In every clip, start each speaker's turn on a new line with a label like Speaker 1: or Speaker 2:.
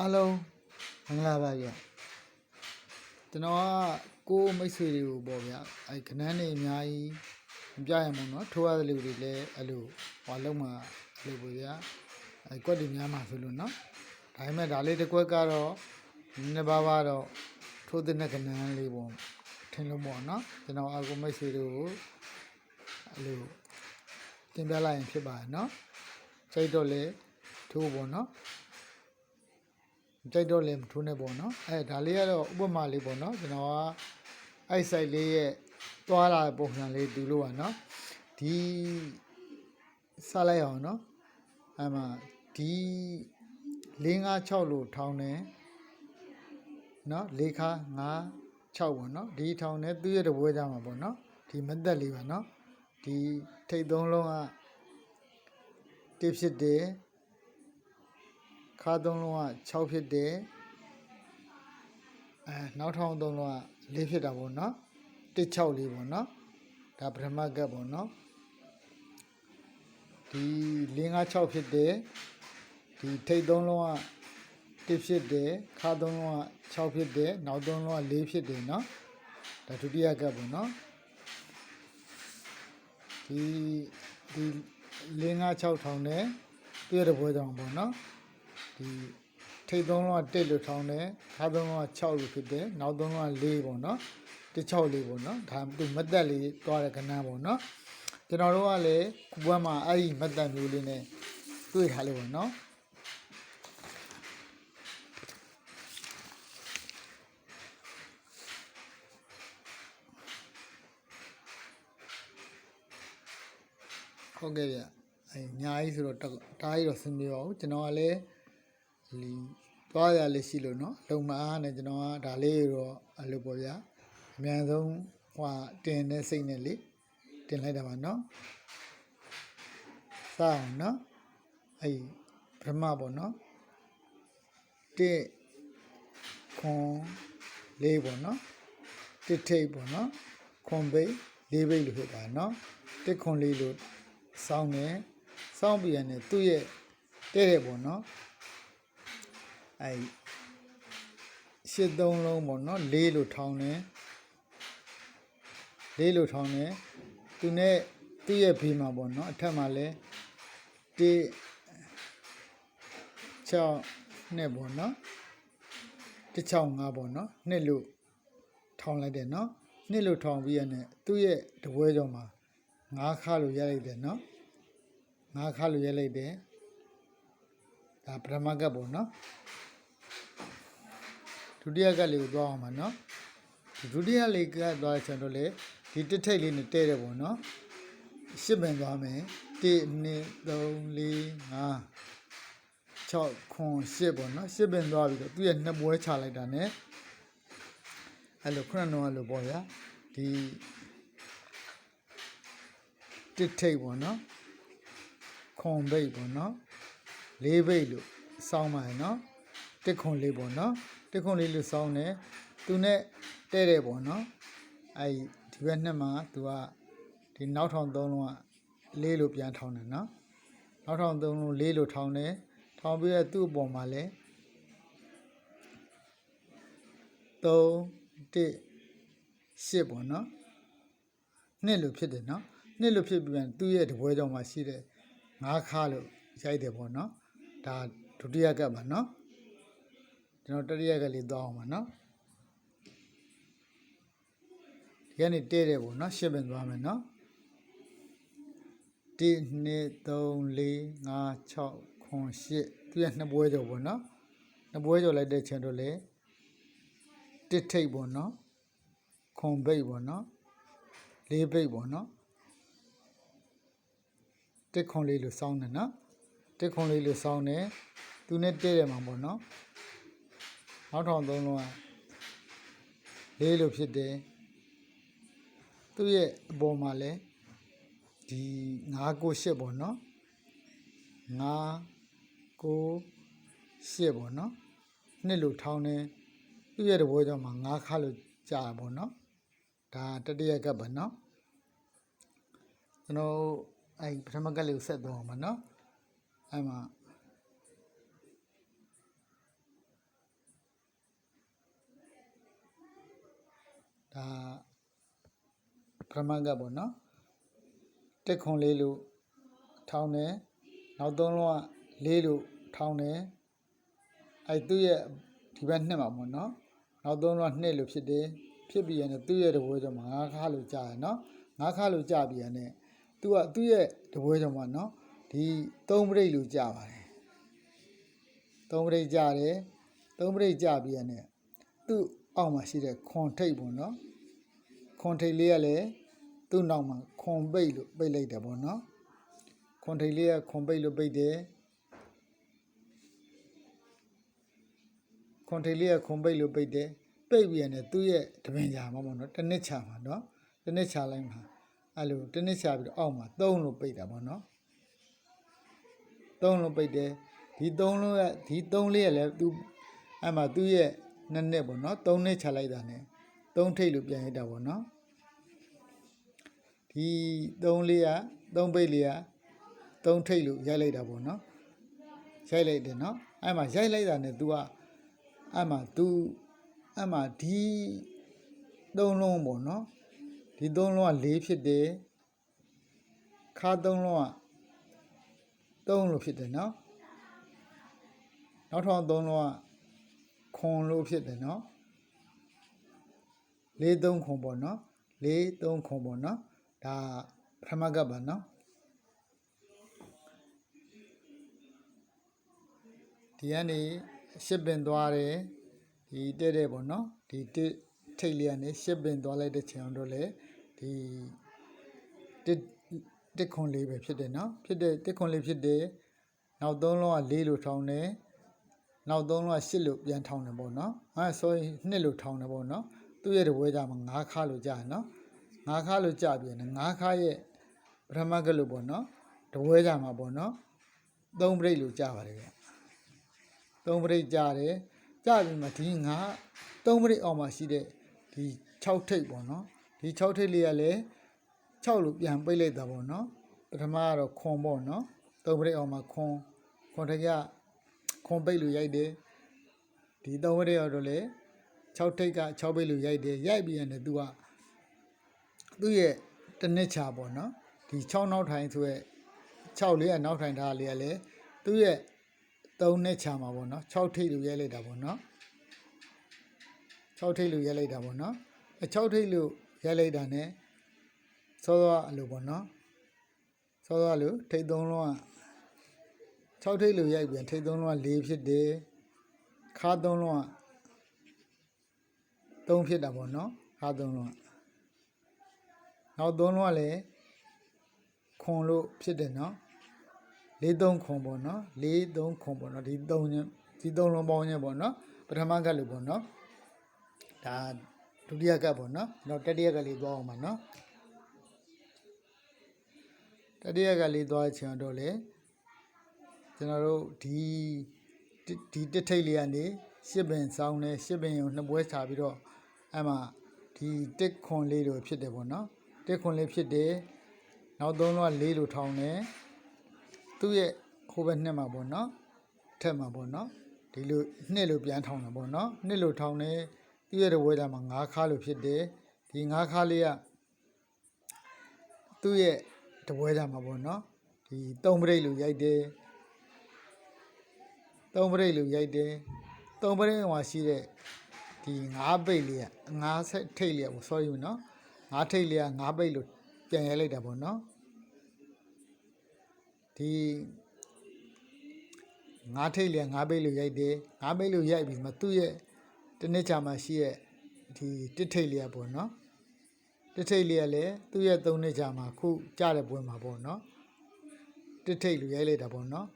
Speaker 1: အားလုံးမင်္ဂလာပါဗျကျွန်တော်ကကိုယ်မိတ်ဆွေတွေကိုပေါ့ဗျအဲခဏန်းနေအများကြီးမပြရမို့နော်ထိုးရတဲ့လူတွေလည်းအဲ့လိုဟောလုံးမှာအဲ့လိုပေါ့ဗျအဲကွက်တွေများမှာဆိုလို့နော်ဒါပေမဲ့ဒါလေးတစ်ကွက်ကတော့နည်းနည်းပါးပါးတော့ထိုးတဲ့ခဏန်းလေးပေါ့ထင်လို့ပေါ့နော်ကျွန်တော်အကိုမိတ်ဆွေတွေကိုအဲ့လိုတင်ပြလိုက်ရင်ဖြစ်ပါတယ်နော်စိတ်တော့လေထိုးပေါ့နော် ကြိုက်တော့လည်းမထိုးနဲ့ပေါ့နော်အဲဒါလေးကတော့ဥပမာလေးပေါ့နော်ကျွန်တော်ကအဲ့ site လေးရဲ့သွားလာပုံစံလေးတူလို့ပါနော်ဒီစလိုက်အောင်နော်အဲ့မှာဒီ၄၅6လို့ထောင်းတယ်နော်၄ခါ5 6ပေါ့နော်ဒီထောင်းနဲ့သူ့ရဲ့တပွဲကြမှာပေါ့နော်ဒီမသက်လေးပါနော်ဒီထိတ်သုံးလုံးကတစ်ဖြစ်တယ် ခါသုံးလုံးက6ဖြစ်တယ်အဲနောက်ထောင်သုံးလုံးက4ဖြစ်တာပေါ့နော်16လေးပေါ့နော်ဒါပထမကပ်ပေါ့နော်ဒီ5 5 6ဖြစ်တယ်ဒီထိတ်သုံးလုံးက1ဖြစ်တယ်ခါသုံးလုံးက6ဖြစ်တယ်နောက်သုံးလုံးက4ဖြစ်တယ်နော်ဒါဒုတိယကပ်ပေါ့နော်ဒီဒီ5 5 6ထောင်နဲ့ပြည့်တဲ့ဘွဲကြောင်ပေါ့နော် ဒီထိတ်သုံးလုံးက1လို့ထောင်းတယ်ခါသုံးလုံးက6လို့ဖြစ်တယ်နောက်သုံးလုံးက4ပေါ့နော်1 6လေးပေါ့နော်ဒါသူမသက်လေးတွားတဲ့ကဏ္ဍပေါ့နော်ကျွန်တော်တို့ကလည်းခုဘွဲမှာအဲ့ဒီမသက်မျိုးလေးနဲ့တွေ့ထားလို့ပေါ့နော်ဟုတ်ကဲ့ဗျအဲညာကြီးဆိုတော့တားကြီးတော့ဆင်းပြေပါဘူးကျွန်တော်ကလည်းဒီ သွားရလေးရှိလို့နော်လုံမအားနဲ့ကျွန်တော်ကဒါလေးတော့အလိုပေါ့ဗျာအမြန်ဆုံးဟိုတင်တဲ့စိတ်နဲ့လေတင်လိုက်တာပါနော်စအောင်နော်အဲ့ပထမပေါ့နော်တစ်ခွန်လေးပေါ့နော်တစ်ထိပ်ပေါ့နော်ခွန်ဘိတ်လေးဘိတ်လို့ဖြစ်ပါနော်တစ်ခွန်လေးလို့စောင်းတယ်စောင်းပြီးရတဲ့သူ့ရဲ့တဲ့တယ်ပေါ့နော် အဲရှစ်သုံးလုံးပေါ့နော်လေးလို့ထောင်းတယ်လေးလို့ထောင်းတယ်သူနဲ့သူ့ရဲ့ဘေးမှာပေါ့နော်အထက်မှာလဲတေး6နဲ့ပေါ့နော်165ပေါ့နော်နှစ်လို့ထောင်းလိုက်တယ်နော်နှစ်လို့ထောင်းပြီးရတဲ့သူ့ရဲ့တပွဲကြောင့်မှာငါးခါလို့ရလိုက်တယ်နော်ငါးခါလို့ရလိုက်တယ်ဒါပထမကပ်ပေါ့နော်ဒု တိယကလေးကိုသွားအောင်ပါနော်ဒီဒုတိယလေးကသွားချင်တော့လေဒီတစ်ထိတ်လေးနဲ့တဲ့တယ်ပေါ့နော်ရှစ်ပင်သွားမယ်1 2 3 4 5 6ခွန်10ပေါ့နော်10ပင်သွားပြီးတော့သူ့ရဲ့နှစ်ပွဲချလိုက်တာ ਨੇ အဲ့လိုခုနကတော့အဲ့လိုပေါ့ဗျာဒီတစ်ထိတ်ပေါ့နော်ခွန်ဘိတ်ပေါ့နော်လေးဘိတ်လို့စောင်းပါရနော်တစ်ခွန်လေးပေါ့နော် တစ်ခွန်လေးလို့စောင်းတယ်သူနဲ့တဲ့တယ်ပေါ့နော်အဲ့ဒီဘက်နှစ်မှာသူကဒီနောက်ထောင်သုံးလုံးကလေးလို့ပြန်ထောင်းတယ်နော်နောက်ထောင်သုံးလုံးလေးလို့ထောင်းတယ်ထောင်းပြီးတော့သူ့အပေါ်မှာလဲ3 1 8ပေါ့နော်နှစ်လို့ဖြစ်တယ်နော်နှစ်လို့ဖြစ်ပြီးပြန်သူ့ရဲ့တပွဲကြောင့်မှရှိတဲ့ငါးခါလို့ရိုက်တယ်ပေါ့နော်ဒါဒုတိယကပ်ပါနော် ကျွန်တော်တတိယကပ်လေးသွားအောင်ပါနော်ဒီကနေတဲတယ်ပေါ့နော်ရှစ်ပင်သွားမယ်နော်1 2 3 4 5 6ခွန်8သူရဲ့နှစ်ပွဲကြော်ပေါ့နော်နှစ်ပွဲကြော်လိုက်တဲ့ချိန်တော့လေတစ်ထိပ်ပေါ့နော်ခွန်ဘိတ်ပေါ့နော်လေးဘိတ်ပေါ့နော်တစ်ခွန်လေးလို့စောင်းတယ်နော်တစ်ခွန်လေးလို့စောင်းတယ်သူနဲ့တဲ့တယ်မှာပေါ့နော် နောက်ထောင်သုံးလုံးကလေးလို့ဖြစ်တယ်သူ့ရဲ့အပေါ်မှာလဲဒီ9ကို8ပေါ့နော်9ကို8ပေါ့နော်နှစ်လို့ထောင်းတယ်သူ့ရဲ့တဘောကြောင့်မှာ9ခါလို့ကြာပေါ့နော်ဒါတတိယကပ်ပါနော်ကျွန်တော်အဲ့ပထမကပ်လေးကိုဆက်သွားအောင်ပါနော်အဲ့မှာ ပထမကပေါ့နော်တက်ခွန်လေးလို့ထောင်းတယ်နောက်သုံးလုံးကလေးလို့ထောင်းတယ်အဲသူ့ရဲ့ဒီဘက်နှစ်မှာပေါ့နော်နောက်သုံးလုံးကနှစ်လို့ဖြစ်တယ်ဖြစ်ပြီးရင်သူ့ရဲ့တပွဲကြောင့်ငါးခါလို့ကြာရနော်ငါးခါလို့ကြာပြီးရင်သူကသူ့ရဲ့တပွဲကြောင့်ပေါ့နော်ဒီသုံးပရိတ်လို့ကြာပါတယ်သုံးပရိတ်ကြာတယ်သုံးပရိတ်ကြာပြီးရင်သူ့ အောက်မှာရှိတဲ့ခွန်ထိတ်ပေါ့နော်ခွန်ထိတ်လေးကလည်းသူ့နောက်မှာခွန်ပိတ်လို့ပိတ်လိုက်တယ်ပေါ့နော်ခွန်ထိတ်လေးကခွန်ပိတ်လို့ပိတ်တယ်ခွန်ထိတ်လေးကခွန်ပိတ်လို့ပိတ်တယ်ပိတ်ပြီးရတယ်သူ့ရဲ့တပင်ကြာမှာပေါ့နော်တစ်နှစ်ချာမှာနော်တစ်နှစ်ချာလိုက်မှာအဲ့လိုတစ်နှစ်ချာပြီးတော့အောက်မှာသုံးလို့ပိတ်တာပေါ့နော်သုံးလို့ပိတ်တယ်ဒီသုံးလို့ကဒီသုံးလေးကလည်းသူအဲ့မှာသူ့ရဲ့ နှစ်နှစ်ပေါ့နော်သုံးနှစ်ချလိုက်တာ ਨੇ သုံးထိတ်လို့ပြန်ရတာပေါ့နော်ဒီသုံးလေးကသုံးပိတ်လေးကသုံးထိတ်လို့ရိုက်လိုက်တာပေါ့နော်ရိုက်လိုက်တယ်နော်အဲ့မှာရိုက်လိုက်တာ ਨੇ तू ကအဲ့မှာ तू အဲ့မှာဒီသုံးလုံးပေါ့နော်ဒီသုံးလုံးက၄ဖြစ်တယ်ခါသုံးလုံးကသုံးလို့ဖြစ်တယ်နော်နောက်ထောင်သုံးလုံးက ခွန်လို့ဖြစ်တယ်နော်လေးသုံးခွန်ပေါ့နော်လေးသုံးခွန်ပေါ့နော်ဒါပထမကပ်ပါနော်ဒီကနေရှစ်ပင်သွားတယ်ဒီတဲ့တဲ့ပေါ့နော်ဒီတစ်ထိတ်လေးကနေရှစ်ပင်သွားလိုက်တဲ့ချိန်အောင်တော့လေဒီတစ်တစ်ခွန်လေးပဲဖြစ်တယ်နော်ဖြစ်တဲ့တစ်ခွန်လေးဖြစ်တယ်နောက်သုံးလုံးကလေးလို့ထောင်းတယ် နောက်သုံးလုံးကရှစ်လို့ပြန်ထောင်းတယ်ပေါ့နော်အဲဆိုရင်နှစ်လို့ထောင်းတယ်ပေါ့နော်သူ့ရဲ့တပွဲကြမှာငါးခါလို့ကြာနော်ငါးခါလို့ကြာပြီနော်ငါးခါရဲ့ပထမကလို့ပေါ့နော်တပွဲကြမှာပေါ့နော်သုံးပရိတ်လို့ကြာပါတယ်ဗျသုံးပရိတ်ကြာတယ်ကြာပြီမှဒီငါးသုံးပရိတ်အောင်မှရှိတဲ့ဒီ6ထိပ်ပေါ့နော်ဒီ6ထိပ်လေးကလည်း6လို့ပြန်ပိတ်လိုက်တာပေါ့နော်ပထမကတော့ခွန်ပေါ့နော်သုံးပရိတ်အောင်မှခွန်ခွန်ထက်က ခွန်ပိတ်လို့ရိုက်တယ်ဒီသုံးပရိတ်တော့လေ6ထိတ်က6ဘိတ်လို့ရိုက်တယ်ရိုက်ပြီးရင်လည်း तू ကသူ့ရဲ့တစ်နှစ်ချာပေါ့နော်ဒီ6နောက်ထိုင်ဆိုရဲ့6လေးကနောက်ထိုင်ထားလေးကလည်းသူ့ရဲ့3နှစ်ချာမှာပေါ့နော်6ထိတ်လို့ရိုက်လိုက်တာပေါ့နော်6ထိတ်လို့ရိုက်လိုက်တာပေါ့နော်အဲ6ထိတ်လို့ရိုက်လိုက်တာ ਨੇ စောစောအလိုပေါ့နော်စောစောအလိုထိတ်3လုံးက 6ထိတ်လို့ရိုက်ပြန်ထိတ်3လုံးက4ဖြစ်တယ်ခါ3လုံးက3ဖြစ်တာပေါ့နော်ခါ3လုံးကနောက်3လုံးကလည်းခွန်လို့ဖြစ်တယ်နော်၄3ခွန်ပေါ့နော်၄3ခွန်ပေါ့နော်ဒီ3ညဒီ3လုံးပေါင်းညပေါ့နော်ပထမကလို့ပေါ့နော်ဒါဒုတိယကပေါ့နော်နောက်တတိယကလေးသွားအောင်ပါနော်တတိယကလေးသွားချင်တော့လေ ကျွန်တော်တို့ဒီဒီတစ်ထိတ်လေးကနေရှစ်ပင်စောင်းနေရှစ်ပင်ကိုနှစ်ပွဲချပြီးတော့အဲ့မှာဒီတစ်ခွန်လေးလိုဖြစ်တယ်ပေါ့နော်တစ်ခွန်လေးဖြစ်တယ်နောက်သုံးလုံးကလေးလိုထောင်းတယ်သူ့ရဲ့ဟိုဘက်နှစ်မှာပေါ့နော်ထက်မှာပေါ့နော်ဒီလိုနှစ်လိုပြန်ထောင်းတယ်ပေါ့နော်နှစ်လိုထောင်းတယ်သူ့ရဲ့တဝဲတာမှာငါးခါလိုဖြစ်တယ်ဒီငါးခါလေးကသူ့ရဲ့တပွဲတာမှာပေါ့နော်ဒီသုံးပရိတ်လိုရိုက်တယ် သုံးပရိတ်လိုရိုက်တယ်သုံးပရိတ်ဟိုရှိတဲ့ဒီငါးပိတ်လေးကငါးဆက်ထိတ်လေးက sorry နော်ငါးထိတ်လေးကငါးပိတ်လို့ပြန်ရိုက်လိုက်တာပေါ့နော်ဒီငါးထိတ်လေးကငါးပိတ်လို့ရိုက်တယ်ငါးပိတ်လို့ရိုက်ပြီးမှသူ့ရဲ့တစ်နှစ်ချာမှရှိရဲ့ဒီတစ်ထိတ်လေးကပေါ့နော်တစ်ထိတ်လေးကလည်းသူ့ရဲ့သုံးနှစ်ချာမှာခုကြားတဲ့ပွဲမှာပေါ့နော်တစ်ထိတ်လို့ရိုက်လိုက်တာပေါ့နော်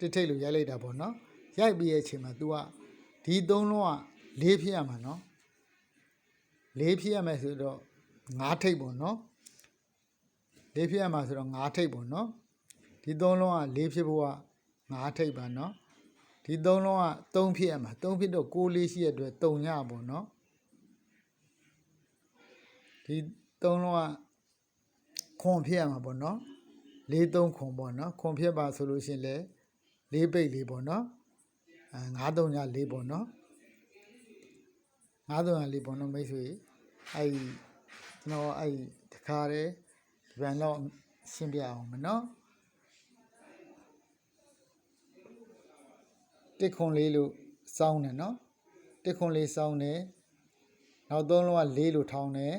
Speaker 1: တစ်ထိတ်လို့ရိုက်လိုက်တာပေါ့နော်ရိုက်ပြီးရဲ့အချိန်မှာ तू ကဒီသုံးလုံးကလေးဖြစ်ရမှာနော်လေးဖြစ်ရမယ်ဆိုတော့ငါးထိတ်ပေါ့နော်လေးဖြစ်ရမှာဆိုတော့ငါးထိတ်ပေါ့နော်ဒီသုံးလုံးကလေးဖြစ်ဖို့ကငါးထိတ်ပါနော်ဒီသုံးလုံးကသုံးဖြစ်ရမှာသုံးဖြစ်တော့ကိုးလေးရှိရတဲ့အတွက်တုံညပေါ့နော်ဒီသုံးလုံးကခွန်ဖြစ်ရမှာပေါ့နော်လေးသုံးခွန်ပေါ့နော်ခွန်ဖြစ်ပါဆိုလို့ရှိရင်လေ လေးပိတ်လေးပေါ့နော်အဲ9 3ည4ပေါ့နော်9300လေးပေါ့နော်မိတ်ဆွေအဲ့ဒီကျွန်တော်အဲ့ဒီတခါတည်းဒီပြန်တော့ရှင်းပြအောင်မနော်တစ်ခွန်လေးလို့စောင်းတယ်နော်တစ်ခွန်လေးစောင်းတယ်နောက်သုံးလုံးကလေးလို့ထောင်းတယ်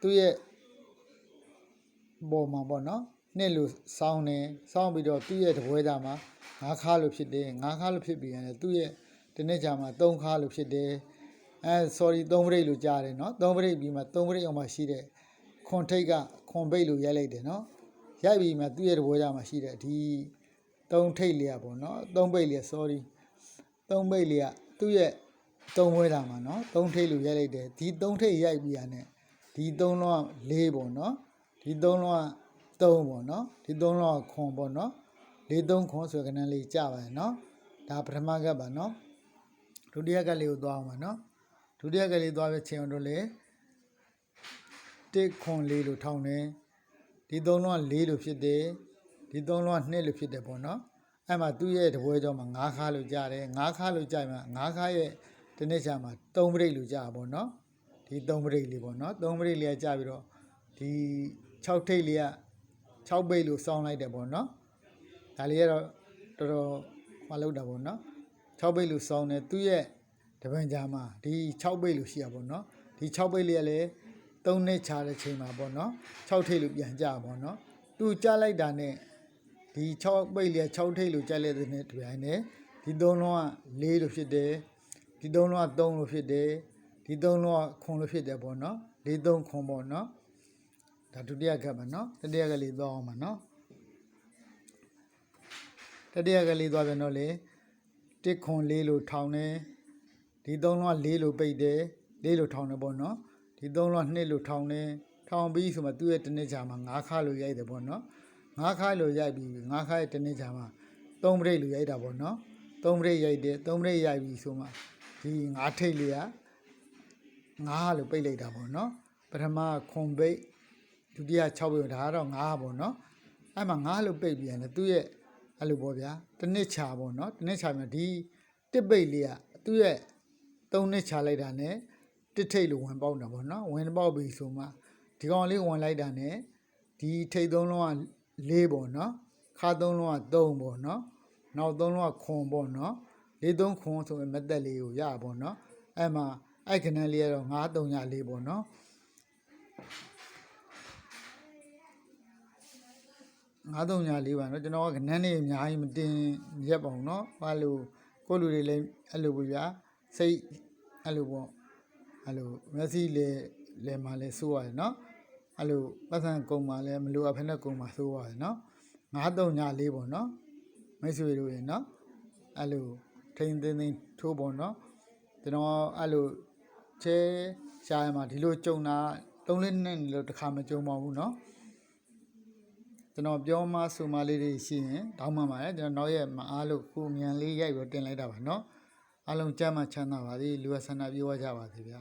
Speaker 1: သူ့ရဲ့ပေါ်မှာပေါ့နော် နှစ်လို့စောင်းတယ်စောင်းပြီးတော့သူ့ရဲ့တပွဲသားမှာငါးခါလို့ဖြစ်တယ်ငါးခါလို့ဖြစ်ပြီးရတယ်သူ့ရဲ့ဒီနေ့ကြာမှာသုံးခါလို့ဖြစ်တယ်အဲ sorry သုံးပရိတ်လို့ကြားတယ်နော်သုံးပရိတ်ပြီးမှသုံးပရိတ်အောင်မှရှိတဲ့ခွန်ထိတ်ကခွန်ပိတ်လို့ရိုက်လိုက်တယ်နော်ရိုက်ပြီးမှသူ့ရဲ့တပွဲသားမှာရှိတဲ့ဒီသုံးထိတ်လေးอ่ะပေါ့နော်သုံးပိတ်လေး sorry သုံးပိတ်လေးอ่ะသူ့ရဲ့သုံးပွဲသားမှာနော်သုံးထိတ်လို့ရိုက်လိုက်တယ်ဒီသုံးထိတ်ရိုက်ပြီးရတဲ့ဒီသုံးလုံးကလေးပေါ့နော်ဒီသုံးလုံးက သုံးပေါ့နော်ဒီသုံးလုံးကခွန်ပေါ့နော်လေးသုံးခွန်ဆိုတဲ့ကဏ္ဍလေးကြပါတယ်နော်ဒါပထမကပ်ပါနော်ဒုတိယကပ်လေးကိုသွားအောင်ပါနော်ဒုတိယကပ်လေးသွားပြချင်းအောင်တို့လေတစ်ခွန်လေးလို့ထောင်းတယ်ဒီသုံးလုံးကလေးလို့ဖြစ်တယ်ဒီသုံးလုံးကနှစ်လို့ဖြစ်တယ်ပေါ့နော်အဲ့မှာသူ့ရဲ့တပွဲကြောမှာငါးခါလို့ကြားတယ်ငါးခါလို့ကြားမှာငါးခါရဲ့ဒီနေ့ချာမှာသုံးပရိတ်လို့ကြားပါပေါ့နော်ဒီသုံးပရိတ်လေးပေါ့နော်သုံးပရိတ်လေးကကြားပြီးတော့ဒီ6ထိတ်လေးက 6ပိတ်လို့စောင်းလိုက်တယ်ပေါ့နော်ဒါလေးကတော့တော်တော်မလုပ်တာပေါ့နော်6ပိတ်လို့စောင်းတယ်သူ့ရဲ့တပံကြားမှာဒီ6ပိတ်လို့ရှိရပါပေါ့နော်ဒီ6ပိတ်လေးကလည်း3နှစ်ချတဲ့ချိန်မှာပေါ့နော်6ထိတ်လို့ပြန်ကြပါပေါ့နော်သူကြားလိုက်တာနဲ့ဒီ6ပိတ်လေး6ထိပ်လို့ကြိုက်လိုက်တဲ့နဲ့တပြိုင်နက်ဒီသုံးလုံးက4လို့ဖြစ်တယ်ဒီသုံးလုံးက3လို့ဖြစ်တယ်ဒီသုံးလုံးကခွန်လို့ဖြစ်တယ်ပေါ့နော်4 3ခွန်ပေါ့နော် ဒါဒုတိယကပ်ပါနော်တတိယကလေးသွားအောင်ပါနော်တတိယကလေးသွားပြန်တော့လေတစ်ခွန်4လို့ထောင်းတယ်ဒီသုံးလုံးက4လို့ပိတ်တယ်4လို့ထောင်းတယ်ပေါ့နော်ဒီသုံးလုံးက2လို့ထောင်းတယ်ထောင်းပြီးဆိုမှသူ့ရဲ့တစ်နေ့ကြာမှာ9ခါလို့ရိုက်တယ်ပေါ့နော်ငါးခါလို့ရိုက်ပြီးငါးခါရဲ့တစ်နေ့ကြာမှာသုံးပရိတ်လို့ရိုက်တာပေါ့နော်သုံးပရိတ်ရိုက်တယ်သုံးပရိတ်ရိုက်ပြီးဆိုမှဒီငါးထိတ်လေးကငါးလို့ပိတ်လိုက်တာပေါ့နော်ပထမခွန်ပိတ် ဒုတိယ6ပိတ်ဒါကတော့ငါးပေါ့နော်အဲ့မှာငါးလို့ပိတ်ပြီးရတယ်သူ့ရဲ့အဲ့လိုပေါ့ဗျာတစ်နှစ်ချာပေါ့နော်တစ်နှစ်ချာမြဒီတစ်ပိတ်လေးကသူ့ရဲ့သုံးနှစ်ချာလိုက်တာ ਨੇ တစ်ထိတ်လို့ဝင်ပေါက်တာပေါ့နော်ဝင်ပေါက်ပြီးဆိုမှဒီကောင်လေးဝင်လိုက်တာ ਨੇ ဒီထိတ်သုံးလုံးက၄ပေါ့နော်ခါသုံးလုံးက3ပေါ့နော်နောက်သုံးလုံးကခွန်ပေါ့နော်၄သုံးခွန်ဆိုရင်မသက်လေးကိုရပါပေါ့နော်အဲ့မှာအဲ့ခဏလေးကတော့9 3ရ4ပေါ့နော် 9 3ရ4ပါနော်ကျွန်တော်ကခဏနေအများကြီးမတင်ရက်ပါဘူးနော်ဘာလို့ကိုလူတွေလည်းအဲ့လိုပဲဗျာစိတ်အဲ့လိုပေါ့အဲ့လိုမက်ဆီလေလေမာလဲစိုးရတယ်နော်အဲ့လိုပတ်စံကုံမှာလည်းမလိုအပ်ဖ ೇನೆ ကုံမှာသိုးပါတယ်နော်9 3ည4ပေါ့နော်မိတ်ဆွေတို့ရေနော်အဲ့လိုထိန်သိန်းသိန်းထိုးပေါ့နော်ကျွန်တော်အဲ့လိုချဲရှားရမှာဒီလိုကြုံတာ3လနဲ့လို့တစ်ခါမကြုံပါဘူးနော် ကျွန်တော်ပြောမှဆိုမှလေးတွေရှိရင်တောင်းမှပါတယ်ကျွန်တော်နောက်ရက်မအားလို့ခုမြန်လေးရိုက်ပြီးတင်လိုက်တာပါနော်အားလုံးကြမ်းမှချမ်းသာပါစေလူဝဆန္ဒပြေဝကြပါစေဗျာ